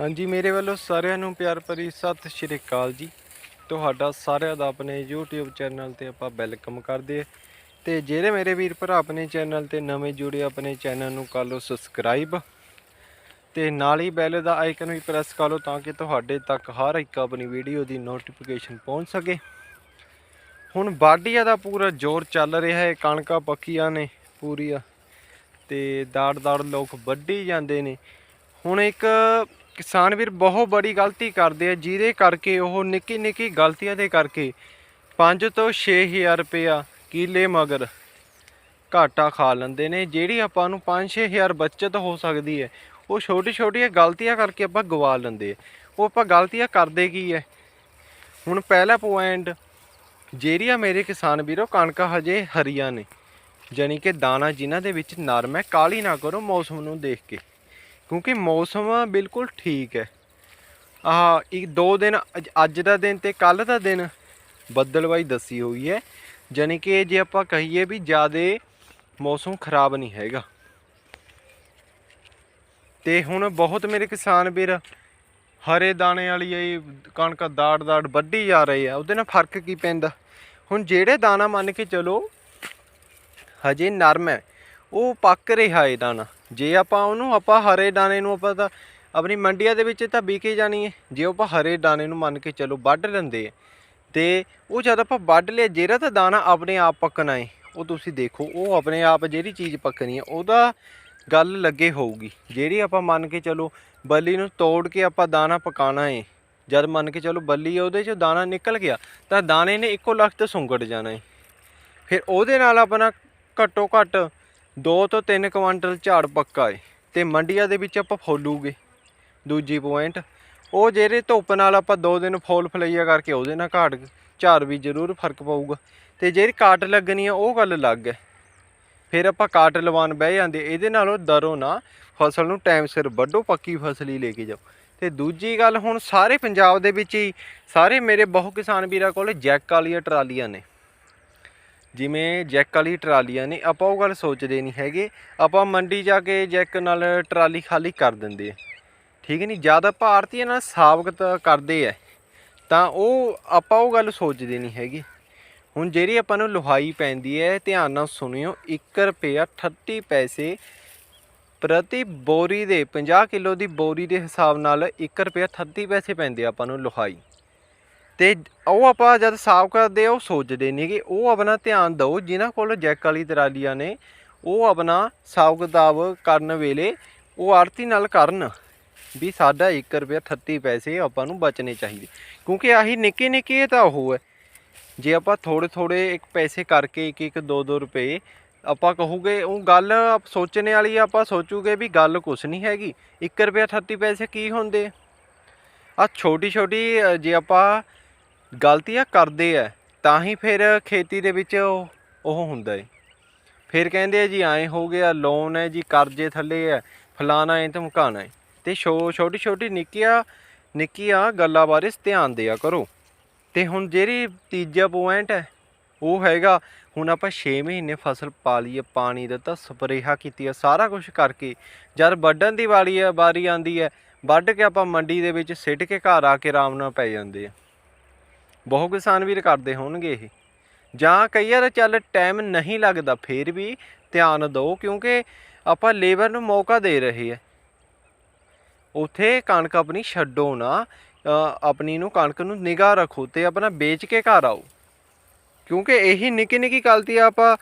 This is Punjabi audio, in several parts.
ਹਾਂਜੀ, ਮੇਰੇ ਵੱਲੋਂ ਸਾਰਿਆਂ ਨੂੰ ਪਿਆਰ ਭਰੀ ਸਤਿ ਸ਼੍ਰੀ ਅਕਾਲ ਜੀ। ਤੁਹਾਡਾ ਸਾਰਿਆਂ ਦਾ ਆਪਣੇ YouTube ਚੈਨਲ ਤੇ ਆਪਾਂ ਵੈਲਕਮ ਕਰਦੇ ਹਾਂ। ਤੇ ਜਿਹੜੇ ਮੇਰੇ ਵੀਰ ਭਰਾ ਆਪਣੇ ਚੈਨਲ ਤੇ ਨਵੇਂ ਜੁੜੇ, ਆਪਣੇ ਚੈਨਲ ਨੂੰ ਕਰ ਲਓ ਸਬਸਕ੍ਰਾਈਬ। ਤੇ ਨਾਲ ਹੀ ਬੈਲ ਦਾ ਆਈਕਨ ਵੀ ਪ੍ਰੈਸ ਕਰ ਲਓ ਤਾਂ ਕਿ ਤੁਹਾਡੇ ਤੱਕ ਹਰ ਇੱਕ ਆਪਣੀ ਵੀਡੀਓ ਦੀ ਨੋਟੀਫਿਕੇਸ਼ਨ ਪਹੁੰਚ ਸਕੇ। ਹੁਣ ਬਾਡੀਆ ਦਾ ਪੂਰਾ ਜ਼ੋਰ ਚੱਲ ਰਿਹਾ ਹੈ, ਕਣਕਾਂ ਪੱਕੀਆਂ ਨੇ ਪੂਰੀਆਂ ਤੇ ਦਾੜ ਦਾੜ ਲੋਕ ਵੱਢੀ ਜਾਂਦੇ ਨੇ। ਹੁਣ ਇੱਕ ਕਿਸਾਨ ਵੀਰ ਬਹੁਤ ਬੜੀ ਗਲਤੀ ਕਰਦੇ ਆ, ਜਿਹਦੇ ਕਰਕੇ ਉਹ ਨਿੱਕੀ ਨਿੱਕੀ ਗਲਤੀਆਂ ਦੇ ਕਰਕੇ 5 ਤੋਂ 6000 ਰੁਪਇਆ ਕਿਲੇ ਮਗਰ ਘਾਟਾ ਖਾ ਲੈਂਦੇ ਨੇ, ਜਿਹੜੀ ਆਪਾਂ ਨੂੰ 5-6000 ਬਚਤ ਹੋ ਸਕਦੀ ਹੈ, ਉਹ ਛੋਟੀ ਛੋਟੀਆਂ ਗਲਤੀਆਂ ਕਰਕੇ ਆਪਾਂ ਗਵਾ ਲੈਂਦੇ ਆ। ਉਹ ਆਪਾਂ ਗਲਤੀਆਂ ਕਰਦੇ ਕੀ ਹੈ? ਹੁਣ ਪਹਿਲਾ ਪੁਆਇੰਟ ਜਿਹੜੀਆਂ ਮੇਰੇ ਕਿਸਾਨ ਵੀਰੋ ਕਣਕਾਂ ਹਜੇ ਹਰੀਆਂ ਨੇ, ਜਾਣੀ ਕਿ ਦਾਣਾ ਜਿਨ੍ਹਾਂ ਦੇ ਵਿੱਚ ਨਰਮ ਹੈ ਕਾਲੀ ਨਾ ਕਰੋ ਮੌਸਮ ਨੂੰ ਦੇਖ ਕੇ। ਕਿਉਂਕਿ ਮੌਸਮ ਬਿਲਕੁਲ ਠੀਕ ਹੈ। ਆਹ, ਇੱਕ ਦੋ ਦਿਨ ਅੱਜ- ਅੱਜ ਦਾ ਦਿਨ ਤੇ ਕੱਲ ਦਾ ਦਿਨ ਬੱਦਲਵਾਈ ਦੱਸੀ ਹੋਈ ਹੈ। ਜਾਣੀ ਕਿ ਜੇ ਆਪਾਂ ਕਹੀਏ ਵੀ ਜਿਆਦੇ ਮੌਸਮ ਖਰਾਬ ਨਹੀਂ ਹੈਗਾ। ਤੇ ਹੁਣ ਬਹੁਤ ਮੇਰੇ ਕਿਸਾਨ ਵੀਰ ਹਰੇ ਦਾਣੇ ਵਾਲੀ ਇਹ ਕਣਕ ਦਾੜ ਦਾੜ ਵੱਢੀ ਜਾ ਰਹੀ ਆ, ਉਹਦੇ ਨਾਲ ਫ਼ਰਕ ਕੀ ਪੈਂਦਾ? ਹੁਣ ਜਿਹੜੇ ਦਾਣਾ ਮੰਨ ਕੇ ਚਲੋ ਹਜੇ ਨਰਮ ਹੈ, ਉਹ ਪੱਕ ਰਿਹਾ ਹੈ ਦਾਣਾ। ਜੇ ਆਪਾਂ ਉਹਨੂੰ ਆਪਾਂ ਹਰੇ ਦਾਣੇ ਨੂੰ ਆਪਾਂ ਤਾਂ ਆਪਣੀ ਮੰਡੀਆਂ ਦੇ ਵਿੱਚ ਤਾਂ ਵਿਕੇ ਜਾਣੀ ਹੈ। ਜੇ ਆਪਾਂ ਹਰੇ ਦਾਣੇ ਨੂੰ ਮੰਨ ਕੇ ਚਲੋ ਵੱਢ ਲੈਂਦੇ ਆ ਤੇ ਉਹ ਜਦ ਆਪਾਂ ਵੱਢ ਲਿਆ ਜਿਹੜਾ ਤਾਂ ਦਾਣਾ ਆਪਣੇ ਆਪ ਪੱਕਣਾ ਹੈ ਉਹ ਤੁਸੀਂ ਦੇਖੋ ਉਹ ਆਪਣੇ ਆਪ ਜਿਹੜੀ ਚੀਜ਼ ਪੱਕਣੀ ਹੈ ਉਹਦਾ ਗੱਲ ਲੱਗੇ ਹੋਊਗੀ। ਜਿਹੜੀ ਆਪਾਂ ਮੰਨ ਕੇ ਚਲੋ ਬੱਲੀ ਨੂੰ ਤੋੜ ਕੇ ਆਪਾਂ ਦਾਣਾ ਪਕਾਣਾ ਹੈ ਜਦ ਮੰਨ ਕੇ ਚਲੋ ਬੱਲੀ ਆ, ਉਹਦੇ ਚੋਂ ਦਾਣਾ ਨਿਕਲ ਗਿਆ ਤਾਂ ਦਾਣੇ ਨੇ ਇੱਕੋ ਲਖਤ ਸੁੰਗੜ ਜਾਣਾ ਏ ਫਿਰ ਉਹਦੇ ਨਾਲ ਆਪਣਾ ਘੱਟੋ ਘੱਟ 2 ਤੋਂ 3 ਕੁਆਂਟਲ ਝਾੜ ਪੱਕਾ ਏ, ਤੇ ਮੰਡੀਆਂ ਦੇ ਵਿੱਚ ਆਪਾਂ ਫੋਲੂਗੇ। ਦੂਜੀ ਪੁਆਇੰਟ ਉਹ ਜਿਹੜੇ ਧੁੱਪ ਨਾਲ ਆਪਾਂ 2 ਦਿਨ ਫੋਲ ਫਲਈਆ ਕਰਕੇ ਉਹਦੇ ਨਾਲ ਘਾੜ ਝਾੜ ਵੀ ਜ਼ਰੂਰ ਫ਼ਰਕ ਪਊਗਾ। ਤੇ ਜਿਹੜੀ ਕਾਟ ਲੱਗਣੀ ਆ, ਉਹ ਗੱਲ ਅਲੱਗ ਹੈ ਫਿਰ ਆਪਾਂ ਕਾਟ ਲਵਾਨ ਬਹਿ ਜਾਂਦੇ, ਇਹਦੇ ਨਾਲੋਂ ਦਰੋ ਨਾ, ਫਸਲ ਨੂੰ ਟਾਈਮ ਸਿਰ ਵੱਢੋ, ਪੱਕੀ ਫਸਲ ਹੀ ਲੈ ਕੇ ਜਾਓ। ਤੇ ਦੂਜੀ ਗੱਲ ਹੁਣ ਸਾਰੇ ਪੰਜਾਬ ਦੇ ਵਿੱਚ ਹੀ, ਸਾਰੇ ਮੇਰੇ ਬਹੁ ਕਿਸਾਨ ਵੀਰਾਂ ਕੋਲ ਜੈਕ ਵਾਲੀਆਂ ਟਰਾਲੀਆਂ ਨੇ। ਜਿਵੇਂ ਜੈਕ ਵਾਲੀ ਟਰਾਲੀਆਂ ਨੇ, ਆਪਾਂ ਉਹ ਗੱਲ ਸੋਚਦੇ ਨਹੀਂ ਹੈਗੇ। ਆਪਾਂ ਮੰਡੀ ਜਾ ਕੇ ਜੈਕ ਨਾਲ ਟਰਾਲੀ ਖਾਲੀ ਕਰ ਦਿੰਦੇ ਆ। ਠੀਕ ਨਹੀਂ ਜ਼ਿਆਦਾ ਭਾਰਤੀਆਂ ਨਾਲ ਸਾਬਕਤ ਕਰਦੇ ਆ, ਤਾਂ ਉਹ ਆਪਾਂ ਉਹ ਗੱਲ ਸੋਚਦੇ ਨਹੀਂ ਹੈਗੇ। ਹੁਣ ਜਿਹੜੀ ਆਪਾਂ ਨੂੰ ਲੋਹਾਈ ਪੈਂਦੀ ਹੈ, ਧਿਆਨ ਨਾਲ ਸੁਣਿਓ 1 ਰੁਪਿਆ 38 ਪੈਸੇ ਪ੍ਰਤੀ ਬੋਰੀ ਦੇ 50 ਕਿਲੋ ਦੀ ਬੋਰੀ ਦੇ ਹਿਸਾਬ ਨਾਲ 1 ਰੁਪਿਆ 38 ਪੈਸੇ ਪੈਂਦੇ ਆਪਾਂ ਨੂੰ ਲੋਹਾਈ। ਤੇ ਉਹ ਆਪਾਂ ਜਦ ਸਾਫ਼ ਕਰਦੇ ਆ ਉਹ ਸੋਚਦੇ ਨਹੀਂ ਉਹ ਆਪਣਾ ਧਿਆਨ ਦਿਓ, ਜਿਨ੍ਹਾਂ ਕੋਲ ਜੈਕ ਵਾਲੀ ਟਰਾਲੀਆਂ ਨੇ, ਉਹ ਆਪਣਾ ਹਿਸਾਬ ਕਿਤਾਬ ਕਰਨ ਵੇਲੇ ਉਹ ਆੜਤੀ ਨਾਲ ਕਰਨ ਵੀ ਸਾਡਾ 1 ਰੁਪਿਆ 38 ਪੈਸੇ ਆਪਾਂ ਨੂੰ ਬਚਣੇ ਚਾਹੀਦੇ। ਕਿਉਂਕਿ ਆਹੀ ਨਿੱਕੇ ਨਿੱਕੇ ਤਾਂ ਉਹ ਹੈ। ਜੇ ਆਪਾਂ ਥੋੜੇ ਥੋੜੇ ਇੱਕ ਪੈਸੇ ਕਰਕੇ ਇੱਕ ਇੱਕ 2 2 ਰੁਪਏ ਆਪਾਂ ਕਹੂਗੇ, ਉਹ ਗੱਲ ਸੋਚਣੇ ਵਾਲੀ ਆਪਾਂ ਸੋਚੂਗੇ ਵੀ ਗੱਲ ਕੁਛ ਨਹੀਂ ਹੈਗੀ। 1 ਰੁਪਿਆ 38 ਪੈਸੇ ਕੀ ਹੁੰਦੇ? ਆ ਛੋਟੀ ਛੋਟੀ ਜੇ ਆਪਾਂ ਗਲਤੀਆਂ ਕਰਦੇ ਆ, ਤਾਂ ਹੀ ਫਿਰ ਖੇਤੀ ਦੇ ਵਿੱਚ ਉਹ ਹੁੰਦਾ ਏ। ਫਿਰ ਕਹਿੰਦੇ ਆ ਜੀ, ਐਂ ਹੋ ਗਿਆ ਲੋਨ ਹੈ ਜੀ, ਕਰਜ਼ੇ ਥੱਲੇ ਹੈ ਫਲਾਣਾ ਹੈ ਧਮਕਾਣਾ ਹੈ ਤੇ ਛੋ, ਛੋਟੀ ਛੋਟੀ ਨਿੱਕੀਆਂ ਨਿੱਕੀਆਂ ਗੱਲਾਂ ਬਾਰੇ ਧਿਆਨ ਦਿਆ ਕਰੋ। ਤੇ ਹੁਣ ਜਿਹੜੀ ਤੀਜਾ ਪੁਆਇੰਟ ਹੈ, ਉਹ ਹੈਗਾ, ਹੁਣ ਆਪਾਂ 6 ਮਹੀਨੇ ਫਸਲ ਪਾ ਲਈਏ ਹੈ ਪਾਣੀ ਦਿੱਤਾ ਸਪਰੇਹਾ ਕੀਤੀ ਆ ਸਾਰਾ ਕੁਝ ਕਰਕੇ। ਜਦ ਵੱਢਣ ਦੀ ਵਾਰੀ ਹੈ ਵਾਰੀ ਆਂਦੀ ਹੈ, ਵੱਢ ਕੇ ਆਪਾਂ ਮੰਡੀ ਦੇ ਵਿੱਚ ਸਿੱਟ ਕੇ ਘਰ ਆ ਕੇ ਆਰਾਮ ਨਾਲ ਪੈ ਜਾਂਦੇ ਆ। ਬਹੁਤ ਕਿਸਾਨ ਵੀਰ ਕਰਦੇ ਹੋਣਗੇ ਇਹ। ਜਾਂ ਕਈ ਵਾਰ ਚੱਲ ਟਾਈਮ ਨਹੀਂ ਲੱਗਦਾ, ਫੇਰ ਵੀ ਧਿਆਨ ਦਿਓ, ਕਿਉਂਕਿ ਆਪਾਂ ਲੇਬਰ ਨੂੰ ਮੌਕਾ ਦੇ ਰਹੇ ਆ। ਉਥੇ ਕਣਕ ਆਪਣੀ ਛੱਡੋ ਨਾ ਆਪਣੀ ਨੂੰ ਕਣਕ ਨੂੰ ਨਿਗਾਹ ਰੱਖੋ ਤੇ ਆਪਣਾ ਵੇਚ ਕੇ ਘਰ ਆਓ। ਕਿਉਂਕਿ ਇਹੀ ਨਿੱਕੀ ਨਿੱਕੀ ਗਲਤੀ ਆ ਆਪਾਂ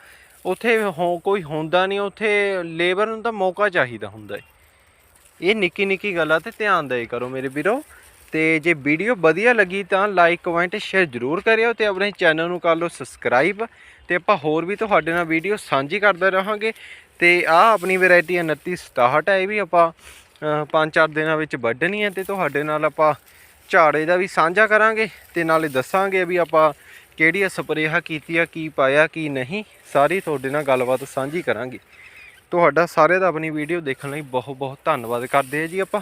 ਉਥੇ ਹੋ, ਕੋਈ ਹੁੰਦਾ ਨਹੀਂ, ਉਥੇ ਲੇਬਰ ਨੂੰ ਤਾਂ ਮੌਕਾ ਚਾਹੀਦਾ ਹੁੰਦਾ ਹੈ ਇਹ ਨਿੱਕੀ ਨਿੱਕੀ ਗੱਲਾਂ ਤੇ ਧਿਆਨ ਦੇ ਕਰੋ ਮੇਰੇ ਵੀਰੋ। ਤੇ ਜੇ ਵੀਡੀਓ ਵਧੀਆ ਲੱਗੀ ਤਾਂ ਲਾਈਕ ਕਮੈਂਟ ਸ਼ੇਅਰ ਜ਼ਰੂਰ ਕਰਿਓ ਤੇ ਆਪਣੇ ਚੈਨਲ ਨੂੰ ਕਰ ਲਓ ਸਬਸਕ੍ਰਾਈਬ ਤੇ ਆਪਾਂ ਹੋਰ ਵੀ ਤੁਹਾਡੇ ਨਾਲ ਵੀਡੀਓ ਸਾਂਝੀ ਕਰਦੇ ਰਹਾਂਗੇ ਤੇ ਆ ਆਪਣੀ ਵੈਰਾਈਟੀ 2967 ਹੈ, ਇਹ ਵੀ ਆਪਾਂ ਪੰਜ ਚਾਰ ਦਿਨਾਂ ਵਿੱਚ ਵੱਢਣੀ ਹੈ ਤੇ ਤੁਹਾਡੇ ਨਾਲ ਆਪਾਂ ਝਾੜੇ ਦਾ ਵੀ ਸਾਂਝਾ ਕਰਾਂਗੇ ਤੇ ਨਾਲੇ ਦੱਸਾਂਗੇ ਵੀ ਆਪਾਂ ਕਿਹੜੀ ਸਪਰੇਹਾਂ ਕੀਤੀਆਂ, ਕੀ ਪਾਇਆ, ਕੀ ਨਹੀਂ, ਸਾਰੀ ਤੁਹਾਡੇ ਨਾਲ ਗੱਲਬਾਤ ਸਾਂਝੀ ਕਰਾਂਗੇ। ਤੁਹਾਡਾ ਸਾਰੇ ਦਾ ਆਪਣੀ ਵੀਡੀਓ ਦੇਖਣ ਲਈ ਬਹੁਤ ਬਹੁਤ ਧੰਨਵਾਦ ਕਰਦੇ ਆ ਜੀ ਆਪਾਂ।